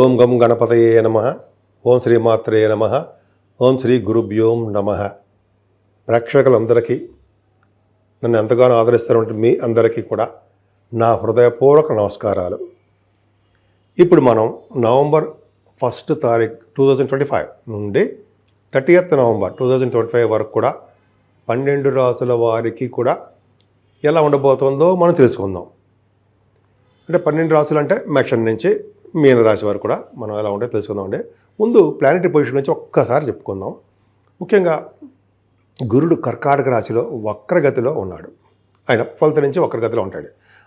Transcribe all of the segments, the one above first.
ఓం గం గణపతయే నమ. ఓం శ్రీ మాత్రే నమ. ఓం శ్రీ గురుభ్యోం నమ. ప్రేక్షకులందరికీ నన్ను ఎంతగానో ఆదరిస్తున్నటువంటి మీ అందరికీ కూడా నా హృదయపూర్వక నమస్కారాలు. ఇప్పుడు మనం నవంబర్ ఫస్ట్ తారీఖు టూ థౌజండ్ ట్వంటీ ఫైవ్ నుండి thirtieth November two thousand twenty five వరకు కూడా పన్నెండు రాసుల వారికి కూడా ఎలా ఉండబోతుందో మనం తెలుసుకుందాం. అంటే పన్నెండు రాసులు అంటే మేక్షన్ నుంచి మీన రాశి వరకు కూడా మనం ఎలా ఉంటే తెలుసుకుందాం అండి. ముందు ప్లానెటరీ పొజిషన్ నుంచి ఒక్కసారి చెప్పుకుందాం. ముఖ్యంగా గురుడు కర్కాటక రాశిలో వక్రగతిలో ఉన్నాడు. ఆయన ఫలిత నుంచి వక్రగతిలో ఉంటాడు.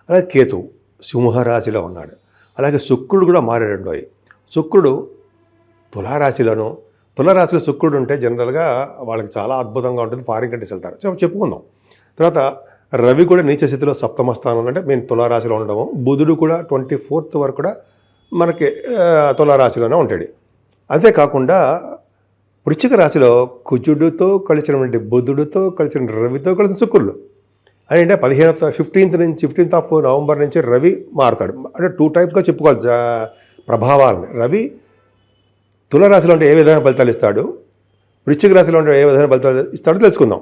అలాగే కేతు సింహరాశిలో ఉన్నాడు. అలాగే శుక్రుడు కూడా మారాడు అయి. శుక్రుడు తులారాశిలోను తులారాశిలో శుక్రుడు ఉంటే జనరల్గా వాళ్ళకి చాలా అద్భుతంగా ఉంటుంది ఫారిన్ కంట్రీస్ వెళ్తారు. సో చెప్పుకుందాం. తర్వాత రవి కూడా నీచ స్థితిలో సప్తమ స్థానం అంటే మేము తులారాశిలో ఉండడము బుధుడు కూడా ట్వంటీ ఫోర్త్ వరకు కూడా మనకి తులారాశిలోనే ఉంటాడు. అంతేకాకుండా వృశ్చిక రాశిలో కుజుడితో కలిసినటువంటి బుధుడితో కలిసిన రవితో కలిసిన శుక్రుడు. అంటే పదిహేనత్ ఫిఫ్టీన్త్ నుంచి ఫిఫ్టీన్త్ ఆఫ్ నవంబర్ నుంచి రవి మారుతాడు. అంటే టూ టైప్గా చెప్పుకోవాలి. ప్రభావాలని. రవి తులరాశిలో ఉంటే ఏ విధమైన ఫలితాలు ఇస్తాడు? వృశ్చిక రాశిలో ఉంటే ఏ విధమైన ఫలితాలు ఇస్తాడో తెలుసుకుందాం.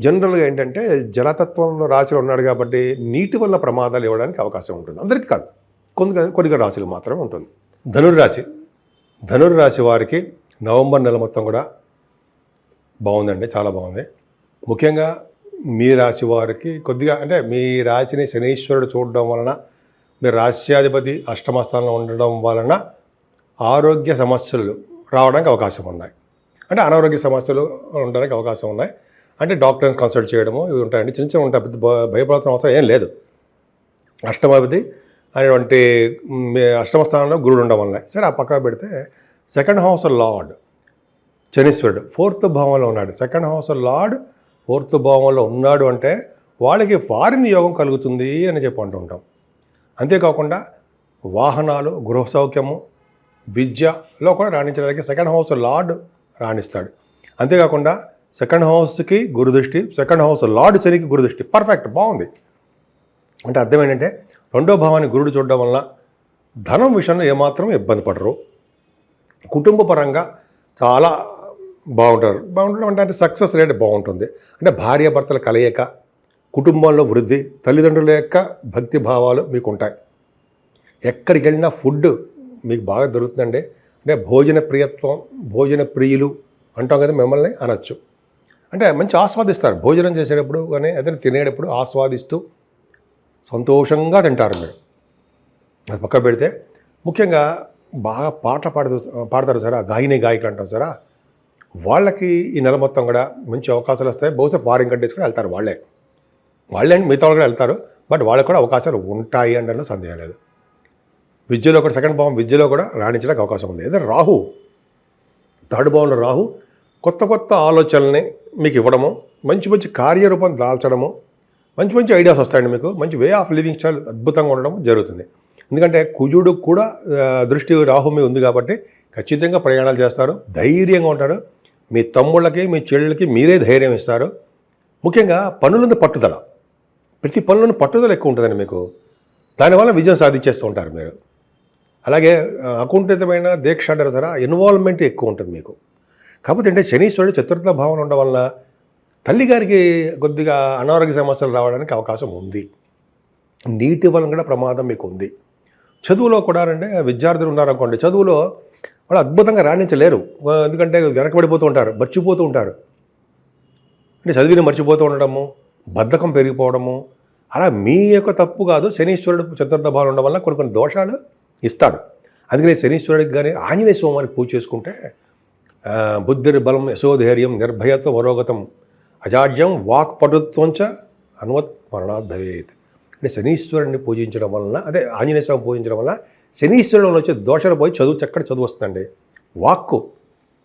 జనరల్గా ఏంటంటే జలతత్వంలో రాశిలో ఉన్నాడు కాబట్టి నీటి వల్ల ప్రమాదాలు ఇవ్వడానికి అవకాశం ఉంటుంది. అందరికీ కాదు. కొన్ని కొన్ని రాశులు మాత్రమే ఉంటుంది. ధనుర్రాశి ధనుర్రాశి వారికి నవంబర్ నెల మొత్తం కూడా బాగుందండి. చాలా బాగుంది. ముఖ్యంగా మీ రాశి వారికి కొద్దిగా అంటే మీ రాశిని శనీశ్వరుడు చూడడం వలన మీ రాశ్యాధిపతి అష్టమస్థానంలో ఉండడం వలన ఆరోగ్య సమస్యలు రావడానికి అవకాశం ఉన్నాయి. అంటే అనారోగ్య సమస్యలు ఉండడానికి అవకాశం ఉన్నాయి. అంటే డాక్టర్స్ కన్సల్ట్ చేయడము ఇవి ఉంటాయండి. చిన్న చిన్న ఉంటాయి. పెద్ద భయపడాల్సిన అవసరం ఏం లేదు. అష్టమాధిపతి అనేటువంటి మీ అష్టమ స్థానంలో గురుడు ఉండడం వల్ల సరే ఆ పక్కన పెడితే సెకండ్ హౌస్ లార్డ్ శనీశ్వరుడు ఫోర్త్ భావంలో ఉన్నాడు. సెకండ్ హౌస్ లార్డ్ ఫోర్త్ భావంలో ఉన్నాడు అంటే వాళ్ళకి ఫారిన్ యోగం కలుగుతుంది అని చెప్పి అంటూ ఉంటాం. అంతేకాకుండా వాహనాలు గృహ సౌఖ్యము విద్యలో కూడా రాణించడానికి సెకండ్ హౌస్ లార్డ్ రాణిస్తాడు. అంతేకాకుండా సెకండ్ హౌస్కి గురుదృష్టి సెకండ్ హౌస్ లార్డ్ శనికి గురుదృష్టి. పర్ఫెక్ట్ బాగుంది. అంటే అర్థం ఏంటంటే రెండో భావాన్ని గురుడు చూడడం వల్ల ధనం విషయంలో ఏమాత్రం ఇబ్బంది పడరు. కుటుంబ పరంగా చాలా బాగుంటారు. బాగుంటుంది అంటే అంటే సక్సెస్ రేట్ బాగుంటుంది. అంటే భార్యాభర్తల కలయిక కుటుంబంలో వృద్ధి తల్లిదండ్రుల యొక్క భక్తి భావాలు మీకు ఉంటాయి ఎక్కడికి వెళ్ళినా ఫుడ్ మీకు బాగా దొరుకుతుందండి. అంటే భోజన ప్రియత్వం భోజన ప్రియులు అంటాం కదా మిమ్మల్ని అనొచ్చు. అంటే మంచి ఆస్వాదిస్తారు. భోజనం చేసేటప్పుడు కానీ ఏదైనా తినేటప్పుడు ఆస్వాదిస్తూ సంతోషంగా తింటారు మీరు. అది పక్క పెడితే ముఖ్యంగా బాగా పాట పాడుతూ పాడతారు సారా? గాయని గాయకులు అంటారు సారా? వాళ్ళకి ఈ నెల మొత్తం కూడా మంచి అవకాశాలు వస్తాయి. బహుశా ఫారిన్ కంట్రీస్ కూడా వెళ్తారు వాళ్ళే. వాళ్ళే మిగతా వాళ్ళు కూడా వెళ్తారు. బట్ వాళ్ళకి కూడా అవకాశాలు ఉంటాయి అనడంలో సందేహం లేదు. విద్యలో కూడా సెకండ్ భావం విద్యలో కూడా రాణించడానికి అవకాశం ఉంది. ఏదో రాహు థర్డ్ భావంలో రాహు కొత్త కొత్త ఆలోచనల్ని మీకు ఇవ్వడము మంచి మంచి కార్యరూపం దాల్చడము మంచి మంచి ఐడియాస్ వస్తాయండి మీకు మంచి వే ఆఫ్ లివింగ్ స్టైల్ అద్భుతంగా ఉండడం జరుగుతుంది. ఎందుకంటే కుజుడు కూడా దృష్టి రాహు మీద ఉంది కాబట్టి ఖచ్చితంగా ప్రయాణాలు చేస్తారు ధైర్యంగా ఉంటారు. మీ తమ్ముళ్ళకి మీ చెల్లెళ్ళకి మీరే ధైర్యం ఇస్తారు. ముఖ్యంగా పనులందు పట్టుదల. ప్రతి పనులను పట్టుదల ఎక్కువ ఉంటుందండి మీకు. దానివల్ల విజయం సాధించేస్తూ ఉంటారు మీరు. అలాగే అకుంఠితమైన దీక్ష అంటారు సరే ఇన్వాల్వ్మెంట్ ఎక్కువ ఉంటుంది మీకు. కాకపోతే అంటే శనీశ్వరుడు చతుర్థ భావన ఉండడం వల్ల తల్లిగారికి కొద్దిగా అనారోగ్య సమస్యలు రావడానికి అవకాశం ఉంది. నీటి వలన కూడా ప్రమాదం మీకు ఉంది. చదువులో కూడా అంటే విద్యార్థులు ఉన్నారనుకోండి చదువులో వాళ్ళు అద్భుతంగా రాణించలేరు. ఎందుకంటే వెనకబడిపోతూ ఉంటారు మర్చిపోతూ ఉంటారు. అంటే చదివిని మర్చిపోతూ ఉండడము బద్ధకం పెరిగిపోవడము అలా మీ యొక్క తప్పు కాదు శనీశ్వరుడు చతుర్థ భావం ఉండడం వల్ల కొన్ని కొన్ని దోషాలు ఇస్తాడు అందుకని శనీశ్వరుడికి కానీ ఆంజనేయ స్వామికి పూజ చేసుకుంటే బుద్ధిర్బలం బలం యశోధైర్యం నిర్భయత్వ వరోగతం అజాడ్యం వాక్ పటుత్వంచ అనువత్ మరణాత్ భవేత్ అంటే శనీశ్వరుణ్ణి పూజించడం వలన అదే ఆంజనేయ స్వామి పూజించడం వలన శనీశ్వరుడు వచ్చే దోషాలు పోయి చదువు చక్కటి చదువు వస్తుందండి. వాక్కు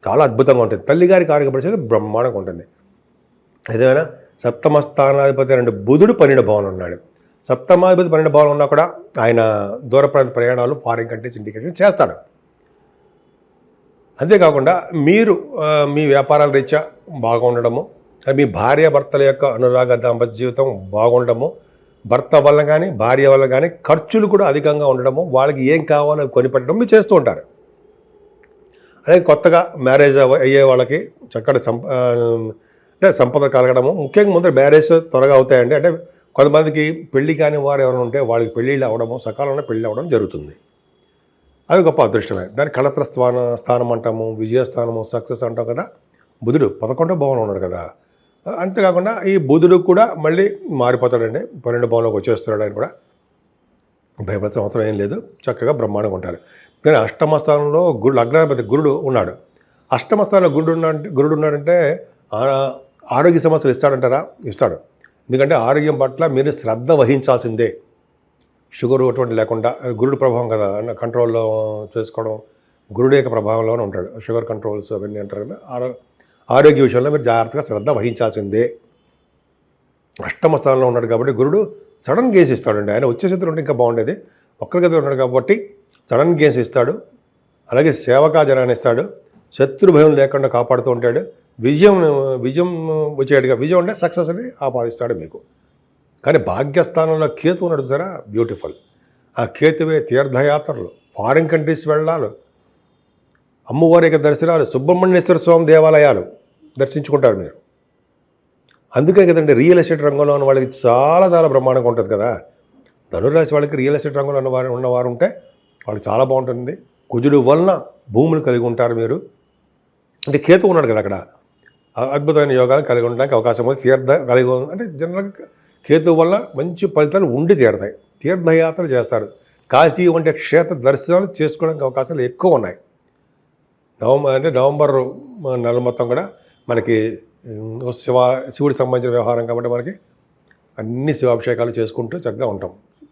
చాలా అద్భుతంగా ఉంటుంది. తల్లిగారికి ఆరోగ్య బ్రహ్మాండంగా ఉంటుంది. ఏదైనా సప్తమ స్థానాధిపతి రెండు బుధుడు పన్నెండు భవనం ఉన్నాడు. సప్తమాధిపతి పన్నెండు భవనం ఉన్నా కూడా ఆయన దూర ప్రాంత ప్రయాణాలు ఫారిన్ కంట్రీస్ ఇండికేషన్ చేస్తాడు. అంతేకాకుండా మీరు మీ వ్యాపారాల రీత్యా బాగుండడము మీ భార్య భర్తల యొక్క అనురాగ దాంపత్య జీవితం బాగుండడము భర్త వల్ల కానీ భార్య వల్ల కానీ ఖర్చులు కూడా అధికంగా ఉండడము వాళ్ళకి ఏం కావాలో కొనిపెట్టడం మీరు చేస్తూ ఉంటారు. అలాగే కొత్తగా మ్యారేజ్ అయ్యే వాళ్ళకి చక్కటి సంప అంటే సంపద కలగడము ముఖ్యంగా ముందర మ్యారేజ్ త్వరగా అవుతాయండి. అంటే కొంతమందికి పెళ్ళి కాని వారు ఎవరైనా ఉంటే వాళ్ళకి పెళ్ళిళ్ళు అవ్వడము సకాలంలో పెళ్ళి అవ్వడం జరుగుతుంది. అది గొప్ప అదృష్టమే. దాని కళత్ర స్థాన స్థానం అంటాము విజయస్థానము సక్సెస్ అంటాం కదా. బుధుడు పదకొండో భవనం ఉన్నాడు కదా. అంతేకాకుండా ఈ బుధుడు కూడా మళ్ళీ మారిపోతాడండి. పన్నెండు భవనంలోకి వచ్చేస్తున్నాడు ఆయన కూడా. భయపడతాం అవసరం ఏం లేదు. చక్కగా బ్రహ్మాండంగా ఉంటారు కానీ అష్టమ స్థానంలో గురుడు లగ్నాధిపతి గురుడు ఉన్నాడు. అష్టమ స్థానంలో గురుడు ఉన్నాడంటే గురుడు ఉన్నాడంటే ఆరోగ్య సమస్యలు ఇస్తాడంటారా? ఇస్తాడు. ఎందుకంటే ఆరోగ్యం పట్ల మీరు శ్రద్ధ వహించాల్సిందే. షుగర్ అటువంటి లేకుండా గురుడు ప్రభావం కదా కంట్రోల్లో చేసుకోవడం గురుడు యొక్క ప్రభావంలోనే ఉంటాడు. షుగర్ కంట్రోల్స్ అవన్నీ అంటారు కదా ఆరో ఆరోగ్య విషయంలో మీరు జాగ్రత్తగా శ్రద్ధ వహించాల్సిందే. అష్టమ స్థానంలో ఉన్నాడు కాబట్టి గురుడు సడన్ గేమ్స్ ఇస్తాడండి. ఆయన వచ్చే స్థితిలో ఉంటే ఇంకా బాగుండేది. ఒక్కరిగది ఉన్నాడు కాబట్టి సడన్ గేమ్స్ ఇస్తాడు. అలాగే సేవకా జనాన్ని ఇస్తాడు. శత్రుభయం లేకుండా కాపాడుతూ ఉంటాడు. విజయం విజయం వచ్చేట్టుగా విజయం అంటే సక్సెస్ని ఆపాదిస్తాడు మీకు. కానీ భాగ్యస్థానంలో కేతు ఉన్నాడు సరే బ్యూటిఫుల్ ఆ కేతువే తీర్థయాత్రలు ఫారిన్ కంట్రీస్ వెళ్ళాలి. అమ్మవారి యొక్క దర్శనాలు సుబ్రహ్మణ్యేశ్వర స్వామి దేవాలయాలు దర్శించుకుంటారు మీరు. అందుకని కదండి రియల్ ఎస్టేట్ రంగంలో ఉన్న వాళ్ళకి చాలా చాలా బ్రహ్మాండంగా ఉంటుంది కదా. ధనురాశి వాళ్ళకి రియల్ ఎస్టేట్ రంగంలో ఉన్నవారు ఉన్నవారు ఉంటే వాళ్ళకి చాలా బాగుంటుంది. కుజుడు వలన భూములు కలిగి ఉంటారు మీరు. అంటే కేతు ఉన్నాడు కదా అక్కడ. అద్భుతమైన యోగాలు కలిగి ఉండడానికి అవకాశం ఉంది. తీర్థ కలిగి ఉంది అంటే జనరల్గా కేతు వల్ల మంచి ఫలితాలు ఉండి తీరుతాయి. తీర్థయాత్ర చేస్తారు. కాశీ వంటి క్షేత్ర దర్శనాలు చేసుకోవడానికి అవకాశాలు ఎక్కువ ఉన్నాయి. నవంబర్ అంటే నవంబర్ నెల మొత్తం కూడా మనకి శివ శివుడికి సంబంధించిన వ్యవహారం కాబట్టి మనకి అన్ని శివాభిషేకాలు చేసుకుంటూ చక్కగా ఉంటాం.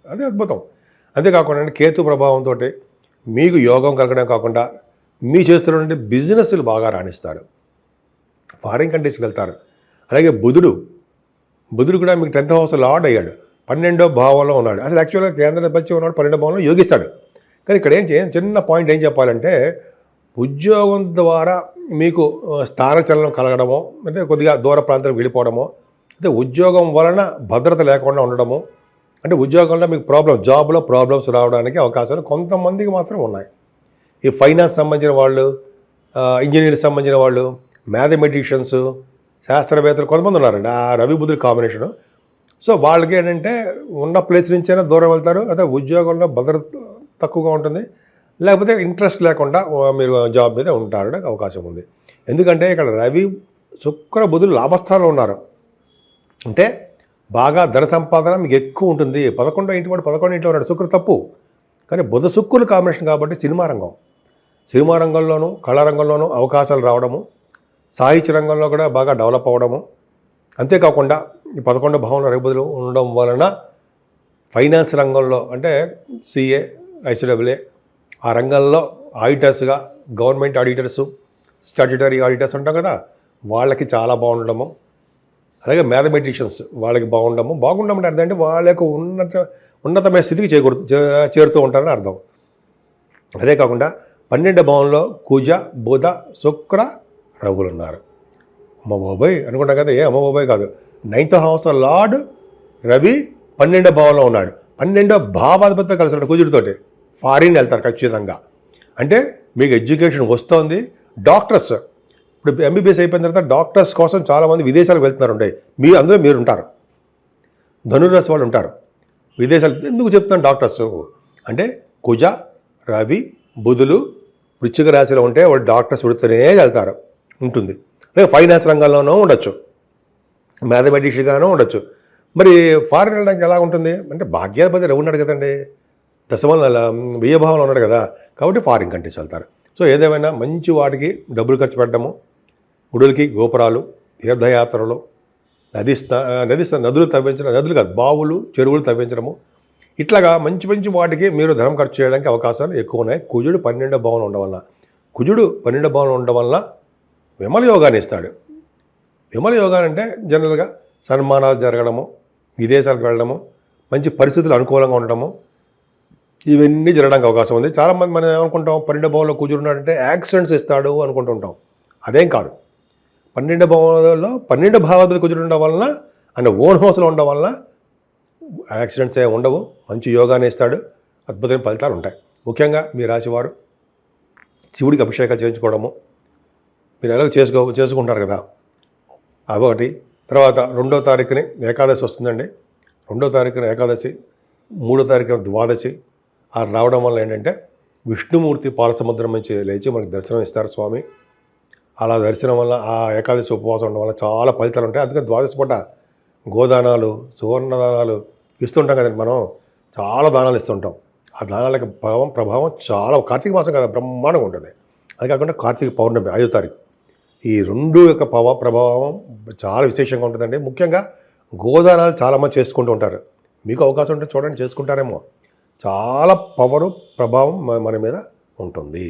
అదే అద్భుతం. అంతేకాకుండా కేతు ప్రభావంతో మీకు యోగం కలగడం కాకుండా మీ చేస్తున్నటువంటి బిజినెస్లు బాగా రాణిస్తారు. ఫారిన్ కంట్రీస్కి వెళ్తారు. అలాగే బుధుడు బుధుడు కూడా మీకు టెన్త్ హౌస్ లార్డ్ అయ్యాడు. పన్నెండో భావంలో ఉన్నాడు. అసలు యాక్చువల్గా కేంద్ర బచ్చి ఉన్నాడు పన్నెండో భావంలో యోగిస్తాడు. కానీ ఇక్కడ ఏం చేయ చిన్న పాయింట్ ఏం చెప్పాలంటే ఉద్యోగం ద్వారా మీకు స్థానచలనం కలగడమో అంటే కొద్దిగా దూర ప్రాంతానికి వెళ్ళిపోవడమో అంటే ఉద్యోగం వలన భద్రత లేకుండా ఉండడము అంటే ఉద్యోగంలో మీకు ప్రాబ్లం జాబ్లో ప్రాబ్లమ్స్ రావడానికి అవకాశాలు కొంతమందికి మాత్రం ఉన్నాయి. ఈ ఫైనాన్స్ సంబంధించిన వాళ్ళు ఇంజనీర్ సంబంధించిన వాళ్ళు మ్యాథమెటిషియన్స్ శాస్త్రవేత్తలు కొంతమంది ఉన్నారండి. ఆ రవి బుద్ధుడి కాంబినేషను సో వాళ్ళకి ఏంటంటే ఉన్న ప్లేస్ నుంచైనా దూరం వెళ్తారు. అదే ఉద్యోగంలో భద్రత తక్కువగా ఉంటుంది. లేకపోతే ఇంట్రెస్ట్ లేకుండా మీరు జాబ్ మీద ఉంటారడానికి అవకాశం ఉంది. ఎందుకంటే ఇక్కడ రవి శుక్ర బుధులు లాభస్థానంలో ఉన్నారు. అంటే బాగా ధన సంపాదన మీకు ఎక్కువ ఉంటుంది. పదకొండో ఇంటి వాడు పదకొండు ఇంట్లో ఉన్నాడు. శుక్ర తప్పు. కానీ బుధ శుక్రులు కాంబినేషన్ కాబట్టి సినిమా రంగం. సినిమా రంగంలోనూ కళారంగంలోనూ అవకాశాలు రావడము. సాహిత్య రంగంలో కూడా బాగా డెవలప్ అవ్వడము. అంతేకాకుండా ఈ పదకొండు భవన రేపుదలు ఉండడం వలన ఫైనాన్స్ రంగంలో అంటే సిఏ ఐసీడబ్ల్యూఏ ఆ రంగంలో ఆడిటర్స్గా గవర్నమెంట్ ఆడిటర్స్ స్టాట్యుటరీ ఆడిటర్స్ ఉంటాం కదా వాళ్ళకి చాలా బాగుండడము. అలాగే మ్యాథమెటిషియన్స్ వాళ్ళకి బాగుండము బాగుండడం అంటే అర్థం అంటే వాళ్ళ యొక్క ఉన్నత ఉన్నతమైన స్థితికి చేకూరు చే- చేరుతూ ఉంటారని అర్థం. అదే కాకుండా పన్నెండు భావంలో కుజ బుధ శుక్ర రఘులు ఉన్నారు. అమ్మ బాబాయ్ అనుకుంటాం కదా ఏ అమ్మ బాబాయ్ కాదు. నైన్త్ హౌస్ లార్డ్ రవి పన్నెండో భావంలో ఉన్నాడు. పన్నెండో భావాధిపతితో కలిసి ఉన్నాడు కుజుడితోటి. ఫారిన్ వెళ్తారు ఖచ్చితంగా. అంటే మీకు ఎడ్యుకేషన్ వస్తోంది. డాక్టర్స్ ఇప్పుడు ఎంబీబీఎస్ అయిపోయిన తర్వాత డాక్టర్స్ కోసం చాలామంది విదేశాలకు వెళ్తున్నారు ఉంటాయి. మీ అందులో మీరు ఉంటారు. ధనురాశి వాళ్ళు ఉంటారు. విదేశాలు ఎందుకు చెప్తున్నాను డాక్టర్స్? అంటే కుజ రవి బుధులు వృచ్చిక రాశిలో ఉంటే వాళ్ళు డాక్టర్స్ ఉడుతూనే వెళ్తారు. ఉంటుంది. లేదా ఫైనాన్స్ రంగంలోనూ ఉండొచ్చు. మ్యాథమెటిక్స్గానూ ఉండొచ్చు. మరి ఫారిన్ వెళ్ళడానికి ఎలా ఉంటుంది? అంటే భాగ్యాధిపతి రవి ఉన్నాడు కదండి? దశమల వ్యయభావంలో ఉన్నాడు కదా. కాబట్టి ఫారిన్ కంట్రీస్ వెళ్తారు. సో ఏదేమైనా మంచి వాటికి డబ్బులు ఖర్చు పెట్టడము గుడులకి గోపురాలు తీర్థయాత్రలు నది స్నా నది నదులు తవ్వించడం నదులు కాదు బావులు చెరువులు తవ్వించడము. ఇట్లాగా మంచి మంచి వాటికి మీరు ధనం ఖర్చు చేయడానికి అవకాశాలు ఎక్కువ ఉన్నాయి. కుజుడు పన్నెండో భావన ఉండడం వల్ల కుజుడు పన్నెండో భావన ఉండడం వల్ల విమల యోగాన్ని ఇస్తాడు. విమల యోగాన్ని అంటే జనరల్గా సన్మానాలు జరగడము విదేశాలకు వెళ్ళడము మంచి పరిస్థితులు అనుకూలంగా ఉండడము ఇవన్నీ జరగడానికి అవకాశం ఉంది. చాలామంది మనం ఏమనుకుంటాం పన్నెండు భావంలో కూర్చున్నాడంటే యాక్సిడెంట్స్ ఇస్తాడు అనుకుంటుంటాం అదేం కాదు. పన్నెండు భావంలో పన్నెండు భావాలు కూర్చుండడం వలన ఆయన ఓన్ హౌస్లో ఉండడం వలన యాక్సిడెంట్స్ ఏమి ఉండవు. మంచి యోగాని ఇస్తాడు. అద్భుతమైన ఫలితాలు ఉంటాయి. ముఖ్యంగా మీ రాశివారు శివుడికి అభిషేకాలు చేయించుకోవడము మీరు ఎలాగో చేసుకో చేసుకుంటారు కదా. అదొకటి తర్వాత రెండో తారీఖుని ఏకాదశి వస్తుందండి. రెండో తారీఖున ఏకాదశి మూడో తారీఖున ద్వాదశి. ఆ రావడం వల్ల ఏంటంటే విష్ణుమూర్తి పాలసముద్రం నుంచి లేచి మనకి దర్శనం ఇస్తారు స్వామి. అలా దర్శనం వల్ల ఆ ఏకాదశి ఉపవాసం ఉండడం వల్ల చాలా ఫలితాలు ఉంటాయి. అందుకని ద్వాదశి పూట గోదానాలు సువర్ణదానాలు ఇస్తుంటాం కదండి మనం. చాలా దానాలు ఇస్తుంటాం. ఆ దానాలకి ప్రభావం ప్రభావం చాలా కార్తీక మాసం కదా బ్రహ్మాండంగా ఉంటుంది. అది కాకుండా కార్తీక పౌర్ణమి ఐదో తారీఖు. ఈ రెండు యొక్క పవ ప్రభావం చాలా విశేషంగా ఉంటుందండి. ముఖ్యంగా గోదానాలు చాలామంది చేసుకుంటూ ఉంటారు. మీకు అవకాశం ఉంటే చూడండి చేసుకుంటారేమో. చాలా పవరు ప్రభావం మన మీద ఉంటుంది.